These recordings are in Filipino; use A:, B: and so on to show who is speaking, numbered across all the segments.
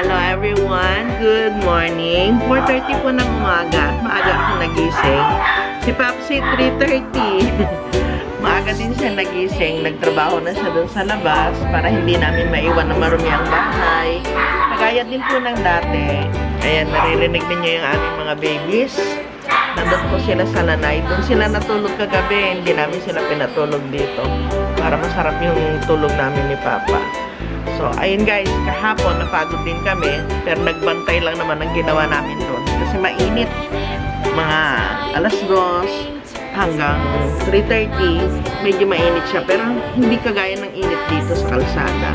A: Hello everyone, good morning. 4.30 po ng umaga, maaga ako nagising. Si Papsi 3.30. maaga din siya nagising, nagtrabaho na siya doon sa labas para hindi namin maiwan na marumi ang bahay. Kagaya din po ng dati. Ayan, naririnig ninyo yung aming mga babies. Nandun po sila sa lanay. Doon sila natulog kagabi. Hindi namin sila pinatulog dito. Para masarap yung tulog namin ni Papa. So, ayun guys, kahapon napagod din kami. Pero nagbantay lang naman ang ginawa namin doon. Kasi mainit. Mga alas 2 hanggang 3.30, medyo mainit siya. Pero hindi kagaya ng init dito sa kalsada.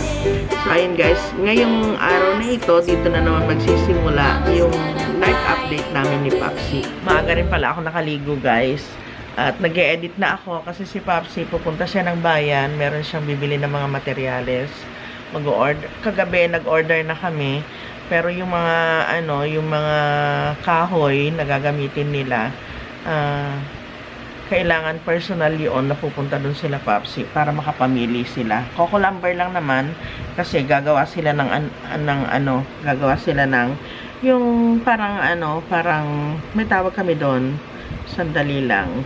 A: So, ayun guys, ngayong araw na ito, dito na naman magsisimula yung live update namin ni Papsi. Maaga rin pala ako nakaligo guys. At nag edit na ako kasi si Papsi, pupunta siya ng bayan, meron siyang bibili ng mga materyales. Mag-order. Kagabi, nag-order na kami. Pero yung mga, ano, yung mga kahoy na gagamitin nila, ah, kailangan personal yun na pupunta dun sila Papsi para makapamili sila. Coco lumber lang naman kasi gagawa sila ng, an, ng ano, gagawa sila ng yung parang ano, parang may tawag kami doon. Sandali lang.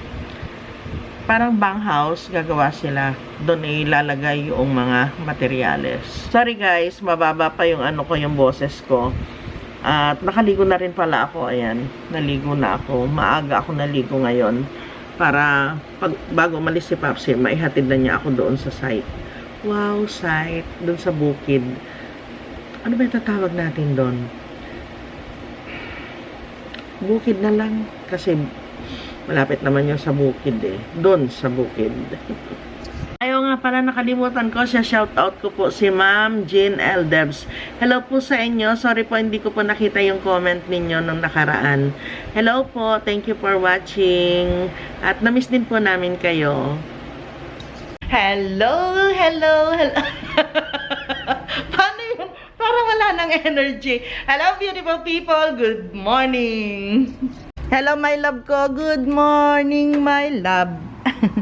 A: Parang bang house, gagawa sila. Doon ay ilalagay yung mga materyales. Sorry guys, mababa pa yung ano ko, yung boses ko. At nakaligo na rin pala ako, ayan. Naligo na ako. Maaga ako naligo ngayon para pag bago umalis si Papsi, maihatid na niya ako doon sa site. Wow, site. Doon sa bukid. Ano ba tatawag natin doon? Bukid na lang. Kasi malapit naman yung sa bukid eh. Doon sa bukid. Ayaw nga pala nakalimutan ko siya shoutout ko po si Ma'am Jean L. Hello po sa inyo. Sorry po hindi ko po nakita yung comment ninyo nung nakaraan. Hello po. Thank you for watching. At namiss din po namin kayo. Hello, hello, hello. Paano yun? Parang wala ng energy. Hello, beautiful people. Good morning. Hello, my love ko. Good morning, my love.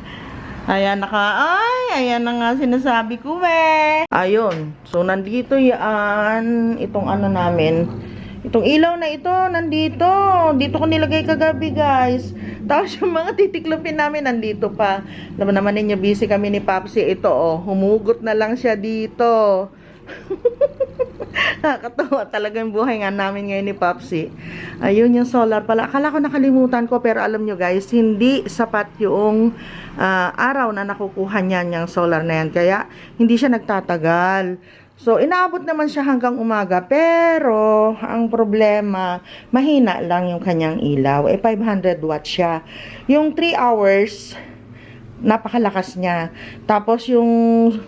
A: Ayan, naka, ay, ayan na nga sinasabi ko, eh. Ayun. So, nandito yan. Itong ano namin. Itong ilaw na ito, nandito. Dito ko nilagay kagabi, guys. Tapos yung mga titiklopin namin, nandito pa. Naman naman ninyo, busy kami ni Papsi. Ito, oh, humugot na lang siya dito. Nakakatawa talaga yung buhay nga namin ngayon ni Papsi. Ayun yung solar pala. Akala ko nakalimutan ko pero alam nyo guys, hindi sapat yung ah, araw na nakukuha niyan yung solar na yan. Kaya hindi siya nagtatagal. So, inaabot naman siya hanggang umaga. Pero, ang problema, mahina lang yung kanyang ilaw. Eh, 500 watts siya. Yung 3 hours, napakalakas niya. Tapos yung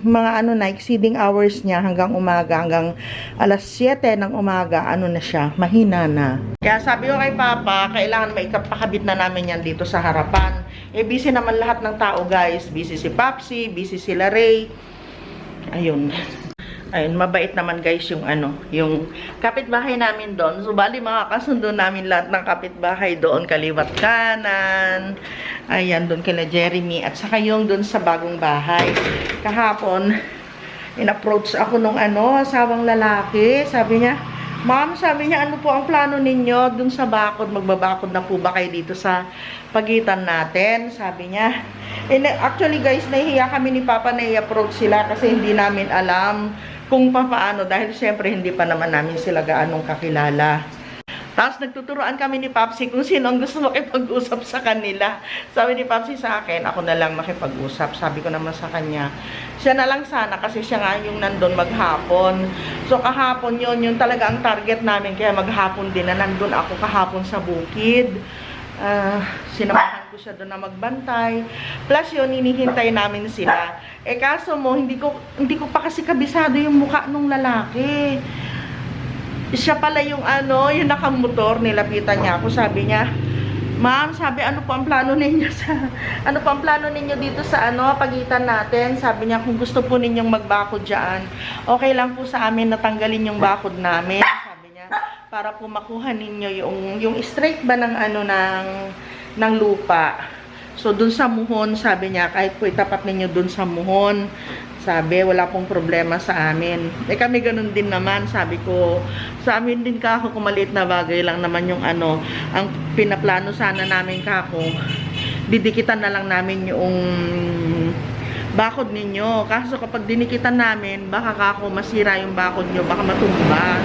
A: mga ano na, exceeding hours niya hanggang umaga, hanggang alas 7 ng umaga, ano na siya, mahina na. Kaya sabi ko kay Papa, kailangan may pakabit na namin yan dito sa harapan. Eh, busy naman lahat ng tao, guys. Busy si Papsi, busy sila Ray. Ayun. Ayun, mabait naman guys yung ano, yung kapitbahay namin doon. So, bali mga kasundo namin lahat ng kapitbahay doon, kaliwat kanan. Ayan, doon kila Jeremy. At saka yung doon sa bagong bahay. Kahapon, in-approach ako nung ano, asawang lalaki. Sabi niya, Ma'am, sabi niya, ano po ang plano ninyo dun sa bakod? Magbabakod na po ba kayo dito sa pagitan natin? Sabi niya. And actually guys, nahihiya kami ni Papa na i-approach sila kasi hindi namin alam kung paano dahil syempre hindi pa naman namin sila gaanong kakilala. Tapos nagtuturoan kami ni Papsi kung sino ang gusto makipag-usap sa kanila. Sabi ni Papsi sa akin, ako na lang makipag-usap. Sabi ko naman sa kanya, siya na lang sana kasi siya nga yung nandun maghapon. So kahapon yon yun talaga ang target namin. Kaya maghapon din na nandun ako kahapon sa bukid. Ah, sinamahan ko siya doon na magbantay. Plus yun, hinihintay namin sila. Eh kaso mo, hindi ko, hindi ko pa kasi kabisado yung mukha nung lalaki siya pala yung ano, yung nakamotor, nilapitan niya ako, sabi niya, Ma'am, sabi, ano po ang plano ninyo sa, ano po ang plano ninyo dito sa ano, pagitan natin? Sabi niya, kung gusto po ninyong magbakod dyan, okay lang po sa amin natanggalin yung bakod namin. Sabi niya, para po makuha ninyo yung, yung straight ba ng ano, ng, ng lupa. So, dun sa muhon, sabi niya, kahit po itapat ninyo dun sa muhon, sabi, wala pong problema sa amin. Eh kami ganun din naman, sabi ko, sa amin din kako, kung maliit na bagay lang naman yung ano, ang pinaplano sana namin kako, didikitan na lang namin yung bakod ninyo. Kaso kapag dinikitan namin, baka kako masira yung bakod nyo, baka matumba.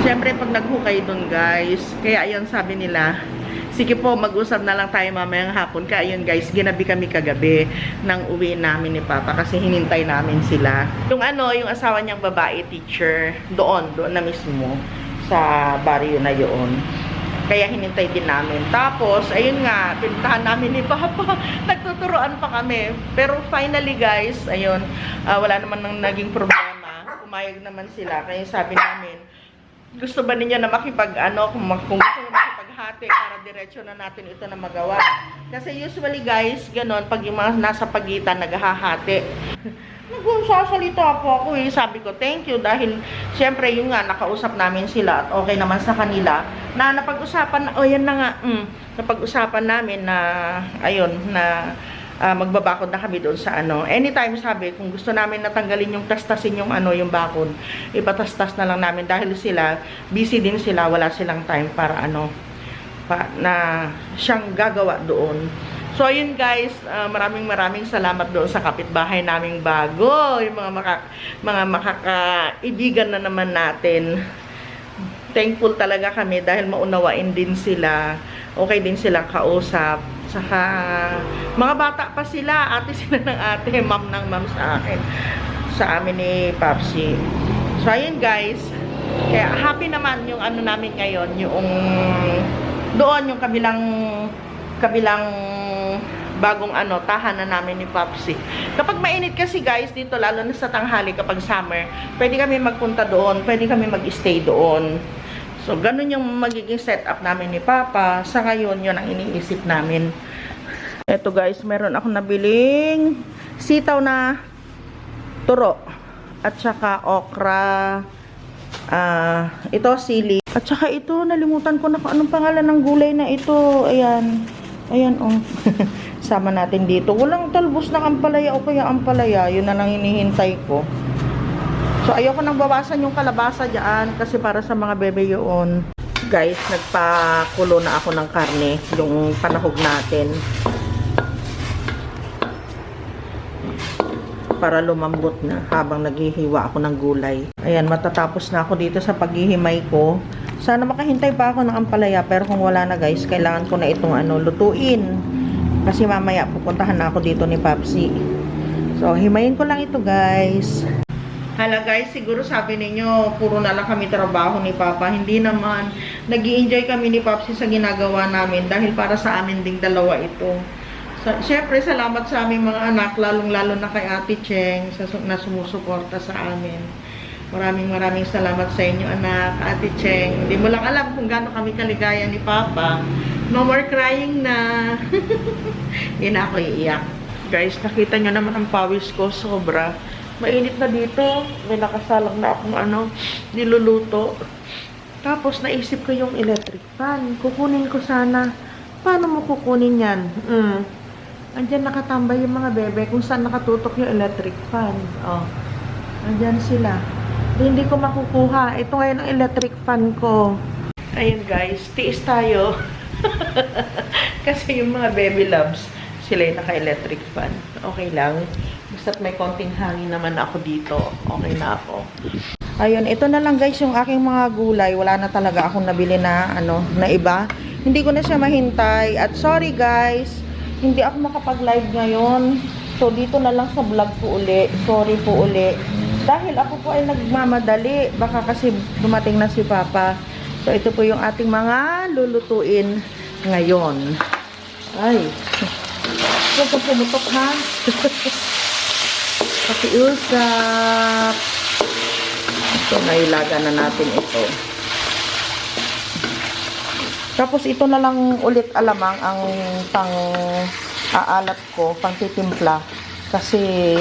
A: Siyempre, pag naghukay dun guys, kaya ayun sabi nila, sige po, mag-usap na lang tayo mamayang hapon. Kaya ayun guys, ginabi kami kagabi ng uwi namin ni Papa kasi hinintay namin sila. Yung ano, yung asawa niyang babae teacher, doon, doon na mismo, sa barrio na yun. Kaya hinintay din namin. Tapos, ayun nga, pinuntahan namin ni Papa. Nagtuturoan pa kami. Pero finally guys, ayun, ah, wala naman nang naging problema. Pumayag naman sila. Kaya sabi namin, gusto ba ninyo na makipag ano, kung, kung makipaghati para diretso na natin ito na magawa. Kasi usually guys, ganon, pag yung mga nasa pagitan, naghahati. Nagsasalita po ako eh. Sabi ko, thank you. Dahil, syempre, yung nga, nakausap namin sila at okay naman sa kanila. Na napag-usapan, oh yan na nga, mm, napag-usapan namin na, ayun, na ah, magbabakod na kami doon sa ano. Anytime sabi, kung gusto namin natanggalin yung tastasin yung ano, yung bakod, ipatastas na lang namin dahil sila, busy din sila, wala silang time para ano, pa, na siyang gagawa doon. So, ayun guys, ah, maraming maraming salamat doon sa kapitbahay naming bago, yung mga, maka, mga makakaibigan na naman natin. Thankful talaga kami dahil maunawain din sila. Okay din silang kausap. Saka, mga bata pa sila, ate sila ng ate, ma'am ng ma'am sa akin. Sa amin ni Papsi. So, ayun guys, kaya happy naman yung ano namin ngayon, yung doon yung kabilang kabilang bagong ano, tahanan namin ni Popsi. Kapag mainit kasi guys, dito lalo na sa tanghali kapag summer, pwede kami magpunta doon, pwede kami mag-stay doon. So, ganun yung magiging setup namin ni Papa. Sa ngayon, yun ang iniisip namin. Eto guys, meron ako nabiling sitaw na turo. At saka okra. Ah, ito sili. At saka ito, nalimutan ko na kung anong pangalan ng gulay na ito. Ayan. Ayan, oh. Sama natin dito. Walang talbos ng ampalaya o kaya ampalaya. Yun na lang hinihintay ko. So, ayoko nang bawasan yung kalabasa dyan kasi para sa mga bebe yun. Guys, nagpakulo na ako ng karne. Yung panahog natin. Para lumambot na habang naghihiwa ako ng gulay. Ayan, matatapos na ako dito sa paghihimay ko. Sana makahintay pa ako ng ampalaya pero kung wala na guys, kailangan ko na itong ano, lutuin. Kasi mamaya pupuntahan na ako dito ni Papsi. So, himayin ko lang ito guys. Hala guys, siguro sabi ninyo, puro na lang kami trabaho ni Papa. Hindi naman. nag enjoy kami ni Papsi sa ginagawa namin dahil para sa amin ding dalawa ito. Sa, Siyempre, salamat sa aming mga anak, lalong-lalo na kay Ate Cheng sa, na sumusuporta sa amin. Maraming maraming salamat sa inyo, anak, Ate Cheng. Hindi mo lang alam kung gaano kami kaligaya ni Papa. No more crying na. Na ako iiyak. Guys, nakita nyo naman ang pawis ko, sobra. Mainit na dito. May nakasalang na akong ano, niluluto. Tapos naisip ko yung electric fan. Kukunin ko sana. Paano mo kukunin yan? Mm. Andyan nakatambay yung mga bebe kung saan nakatutok yung electric fan. Oh. Andyan sila. Hindi ko makukuha. Ito ngayon ang electric fan ko. Ayun guys, tiis tayo. Kasi yung mga baby loves, sila yung naka-electric fan. Okay lang. Basta't may konting hangin naman ako dito. Okay na ako. Ayun, ito na lang guys yung aking mga gulay. Wala na talaga akong nabili na ano, na iba. Hindi ko na siya mahintay. At sorry guys, hindi ako makapag-live ngayon. So dito na lang sa vlog ko uli. Sorry po uli. Dahil ako po ay nagmamadali. Baka kasi dumating na si Papa. So ito po yung ating mga lulutuin ngayon. Ay. Huwag ka pumutok ha. Pakiusap. Ito, nailaga na natin ito. Tapos ito na lang ulit alamang ang pang aalat ko, pang titimpla. Kasi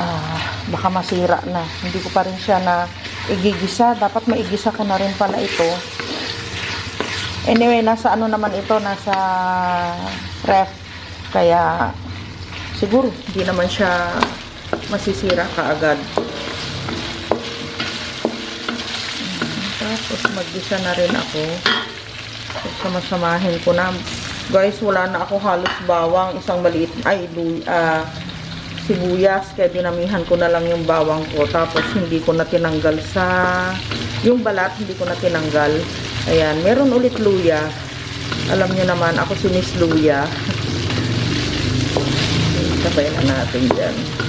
A: ah, baka masira na. Hindi ko pa rin siya na igigisa. Dapat maigisa ko na rin pala ito. Anyway, nasa ano naman ito, nasa ref. Kaya, siguro, hindi naman siya masisira kaagad. Tapos, maggisa na rin ako. Sama-samahin ko na. Guys, wala na ako halos bawang. Isang maliit, ay, ah, sibuyas. Kaya dinamihan ko na lang yung bawang ko. Tapos, hindi ko na tinanggal sa, yung balat, hindi ko na tinanggal. Ayan, meron ulit luya. Alam nyo naman, ako si Miss Luya. Sabay na natin dyan.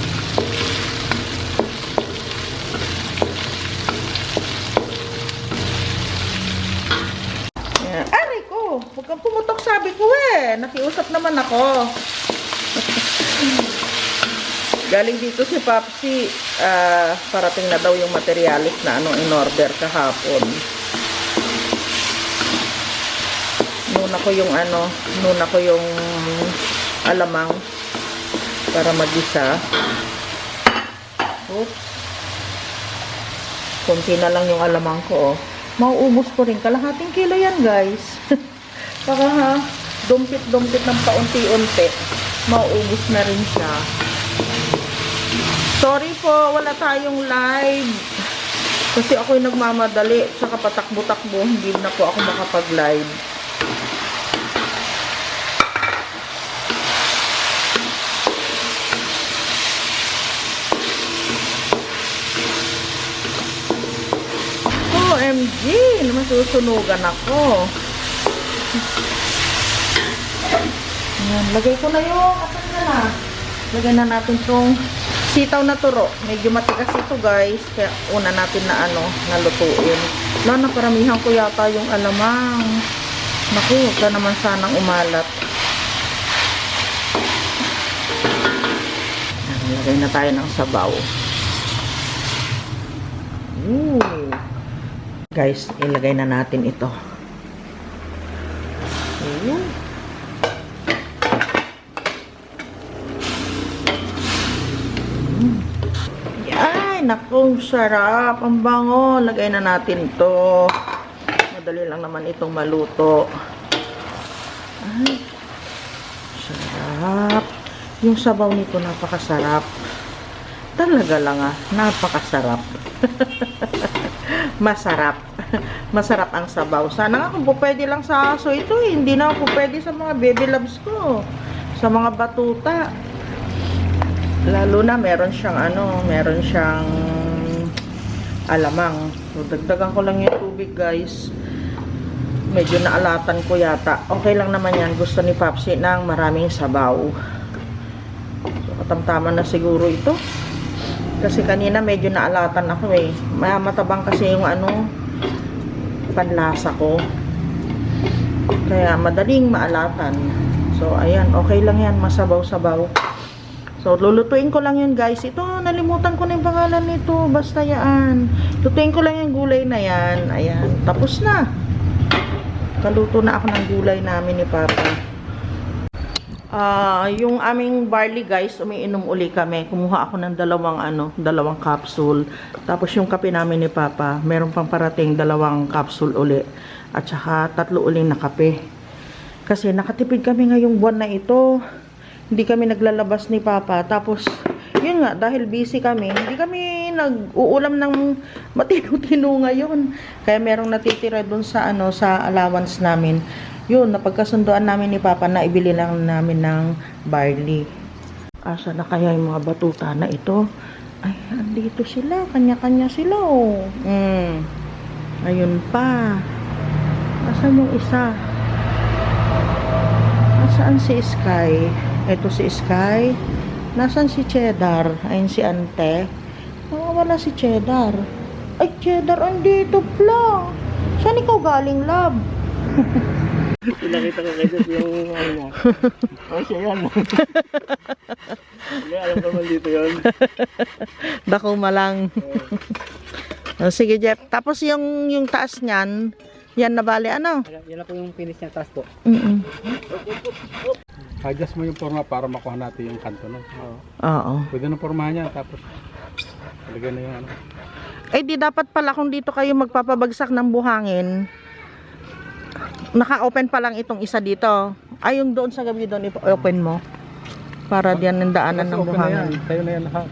A: Nakiusap naman ako. Galing dito si Papsi, ah, parating na daw yung materialis na ano in order kahapon. Nuna ko yung ano, nuna ko yung alamang para magisa. Oops. Kunti na lang yung alamang ko, oh. Mauubos ko rin. Kalahating kilo yan, guys. Baka ha, dumpit-dumpit ng paunti-unti. Mauubos na rin siya. Sorry po, wala tayong live. Kasi ako'y nagmamadali. Saka patakbo-takbo, hindi na po ako makapag-live. OMG, masusunugan ako. Ayan, lagay ko na yung, asan na na? Lagay na natin itong sitaw na turo. Medyo matigas ito guys, kaya una natin na ano, nalutuin. Wala na, paramihan ko yata yung alamang. Naku, huwag ka naman sanang umalat. Lagay na tayo ng sabaw. Ooh. Guys, ilagay na natin ito. Ayan. Mm. Naku, sarap. Ang bango. Lagay na natin ito. Madali lang naman itong maluto. Ay, sarap. Yung sabaw nito napakasarap. Talaga lang ah, napakasarap. Masarap. Masarap ang sabaw. Sana nga kung pwede lang sa aso ito, eh. hindi na ako pwede sa mga baby loves ko. Sa mga batuta. Lalo na meron siyang ano, meron siyang alamang. So, dagdagan ko lang yung tubig guys. Medyo naalatan ko yata. Okay lang naman yan. Gusto ni Papsi ng maraming sabaw. So, katamtaman na siguro ito. Kasi kanina medyo naalatan ako eh. Matabang kasi yung ano, panlasa ko. Kaya madaling maalatan. So, ayan. Okay lang yan. Masabaw-sabaw. So, lulutuin ko lang yun guys. Ito, nalimutan ko na yung pangalan nito. Basta yan. Lutuin ko lang yung gulay na yan. Ayan. Tapos na. Kaluto na ako ng gulay namin ni Papa. Ah, yung aming barley guys, umiinom uli kami. Kumuha ako ng dalawang ano, dalawang capsule. Tapos yung kape namin ni Papa, meron pang parating dalawang capsule uli. At saka tatlo uli na kape. Kasi nakatipid kami ngayong buwan na ito. Hindi kami naglalabas ni Papa. Tapos, yun nga, dahil busy kami, hindi kami nag-uulam ng matino-tino ngayon. Kaya merong natitira dun sa ano, sa allowance namin yun, napagkasundoan namin ni Papa na ibili lang namin ng barley. Asa na kaya yung mga batuta na ito? Ay, andito sila. Kanya-kanya sila, oh. Mm. Ayun pa. Asan yung isa? Nasaan si Sky? Ito si Sky. Nasaan si Cheddar? Ayun si Ante. Nawawala si Cheddar. Ay, Cheddar, andito pala. Saan ikaw galing, love?
B: Pinakita ko kayo yung ano niya. Oh, siya yan. Hindi, alam ko naman dito yun.
A: Dako malang. Oh, sige, Jeff. Tapos yung yung taas niyan, yan na bali ano?
B: Yan na po yung finish niya taas po.
A: Mm
C: Adjust mo yung forma para makuha natin yung kanto no. Oo.
A: Oo.
C: Pwede na formahan yan tapos talagyan na yung ano.
A: Eh di dapat pala kung dito kayo magpapabagsak ng buhangin, naka-open pa lang itong isa dito. Ay, yung doon sa gabi doon, i-open mo. Para diyan ang daanan ng
C: Open na yan.
A: buhangin.
C: Tayo na yan lahat.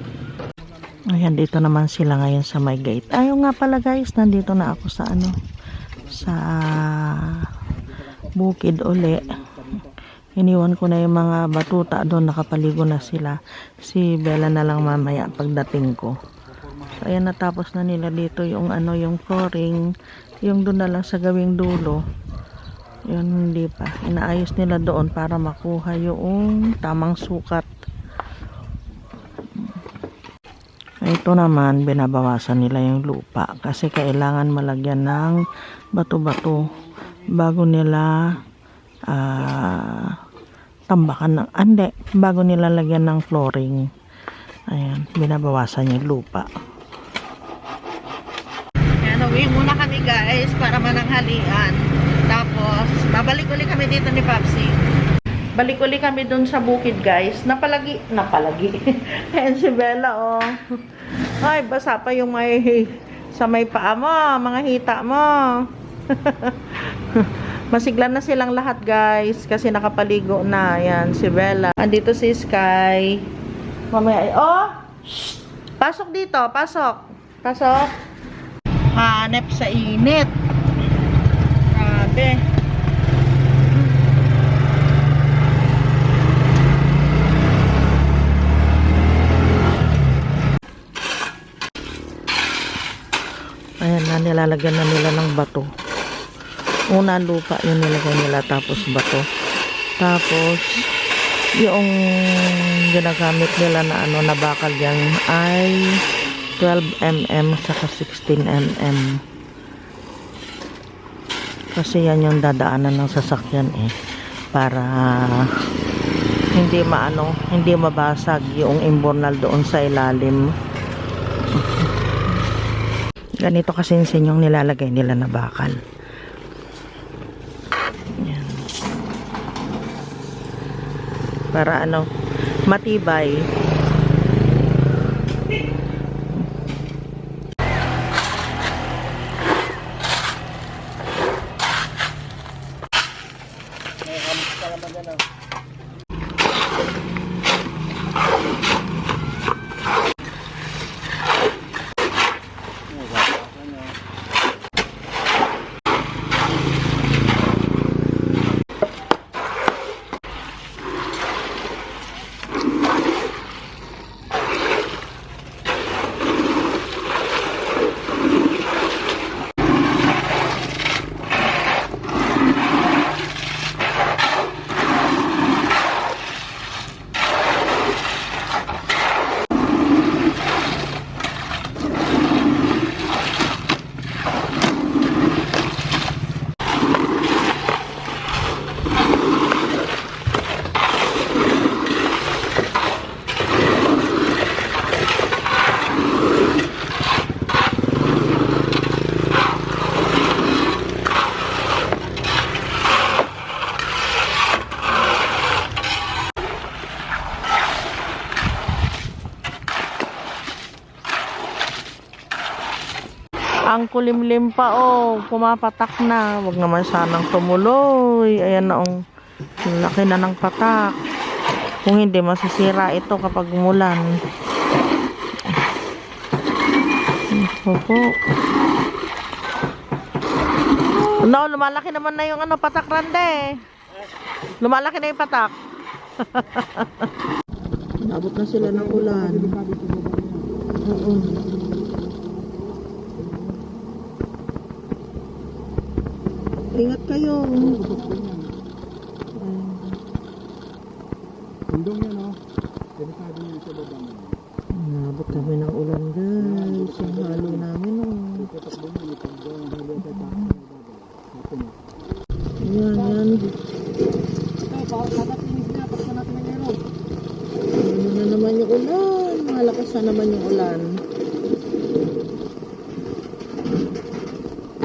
A: Ayan, dito naman sila ngayon sa may gate. Ayaw nga pala guys, nandito na ako sa ano, sa bukid uli. Iniwan ko na yung mga batuta doon, nakapaligo na sila. Si Bella na lang mamaya pagdating ko. So, ayan, natapos na nila dito yung ano, yung flooring. Yung doon na lang sa gawing dulo. Yun, hindi pa. Inaayos nila doon para makuha yung tamang sukat. Ito naman, binabawasan nila yung lupa kasi kailangan malagyan ng bato-bato bago nila ah, tambakan ng ande, bago nila lagyan ng flooring. Ayan, binabawasan yung lupa. Ayan, uwi muna kami guys para mananghalian. Tapos, babalik ulit kami dito ni Papsi. Balik uli kami dun sa bukid, guys. Napalagi, napalagi. Ayan si Bella, oh. Ay, basa pa yung may, sa may paa mo, mga hita mo. Masigla na silang lahat, guys, kasi nakapaligo na. Ayan, si Bella. Andito si Sky. Mamaya, ay- oh! Pasok dito, pasok. Pasok. Hanep sa init. Grabe. Ayan na, nilalagyan na nila ng bato. Una lupa yung nilagay nila, tapos bato. Tapos, yung ginagamit nila na ano na bakal yan ay 12mm saka 16mm. Kasi yan yung dadaanan ng sasakyan eh. Para hindi maano, hindi mabasag yung imbornal doon sa ilalim. Ganito kasi yung nilalagay nila na bakal. Para ano, matibay. Ang kulimlim pa oh, pumapatak na. Wag naman sanang tumuloy. Ayan na ang laki na ng patak. Kung hindi masisira ito kapag umulan. Opo. No, lumalaki naman na yung ano, patak rande. Lumalaki na yung patak. Nabot na sila ng ulan. Oo. Ingat kayo.
C: Tundong yan, oh. Delikado yan sa baba.
A: Nabot kami ng ulan guys. Yung halo namin oh.
C: Tatakbo mo, may tundong, halo sa taas ng baba. Hapon, oh.
A: Yan, yan.
C: Ito, papatinis na, pagka natin ng yelo.
A: Ano na naman yung ulan. Malakas na naman yung ulan.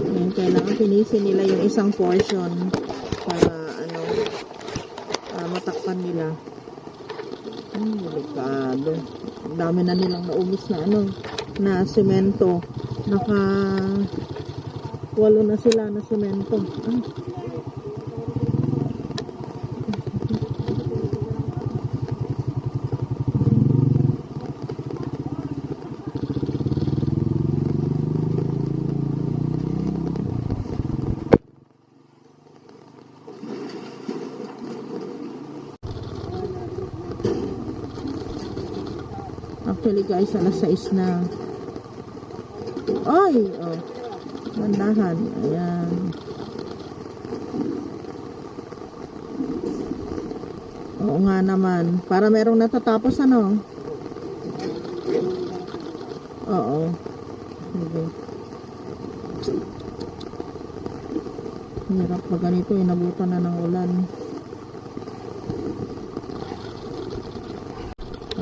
A: Yan, kailangan pinisin nila yung isang portion para ano, para matakpan nila. Hmm, delikado. Dami na nilang naubos na ano, na semento. Naka walo na sila na semento. Ah. Actually guys, alas 6 na. Ay! Oh. Mandahan. Ayan. Oo nga naman. Para merong natatapos ano? Oo. Sige. Hirap pa ganito, inabutan na ng ulan.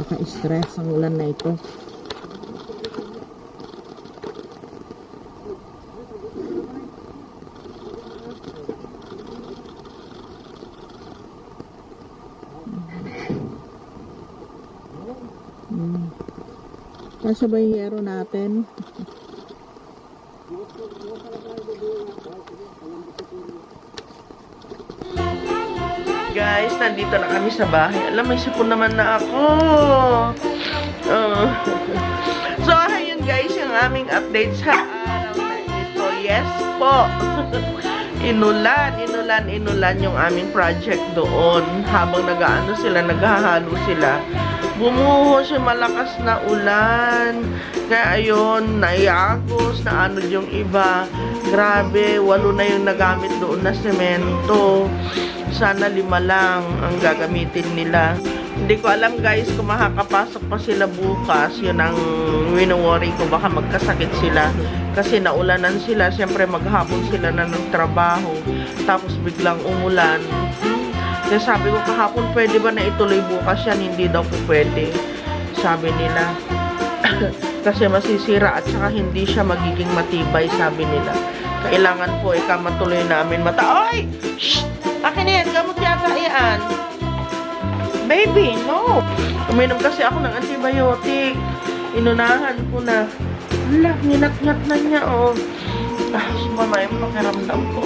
A: Kaka-stress ang ulan na ito. Hmm. Kasya ba yung yero natin? Guys, nandito na kami sa bahay. Alam, may sipon naman na ako. Oh. so, ayun guys, yung aming update sa araw na ito. Yes po. inulan, inulan, inulan yung aming project doon. Habang nagaano sila, naghahalo sila. Bumuhos yung malakas na ulan. Kaya ayun, naiagos, na ano yung iba. Grabe, walo na yung nagamit doon na semento. Sana lima lang ang gagamitin nila. Hindi ko alam guys kung makakapasok pa sila bukas. Yun ang wino-worry ko. Baka magkasakit sila. Kasi naulanan sila. Siyempre maghapon sila na ng trabaho. Tapos biglang umulan. Kaya sabi ko kahapon pwede ba na ituloy bukas yan? Hindi daw po pwede. Sabi nila. Kasi masisira at saka hindi siya magiging matibay sabi nila. Kailangan po ika matuloy namin mata. Oy! Shh! Akin yan, gamot yata yan. Baby, no. Uminom kasi ako ng antibiotic. Inunahan ko na. Wala, ninat-ngat na niya, oh. Ah, sumama yung pakiramdam ko.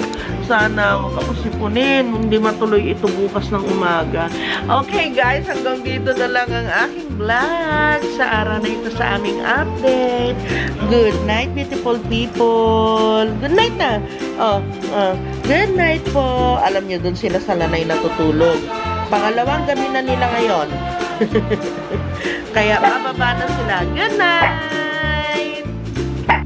A: Sana huwag. Hindi matuloy ito bukas ng umaga. Okay, guys. Hanggang dito na lang ang aking vlog sa araw na ito sa aming update. Good night, beautiful people. Good night na. Oh, oh. Good night po. Alam niyo, doon sila sa lanay natutulog. Pangalawang gabi na nila ngayon. Kaya bababa na sila. Good night!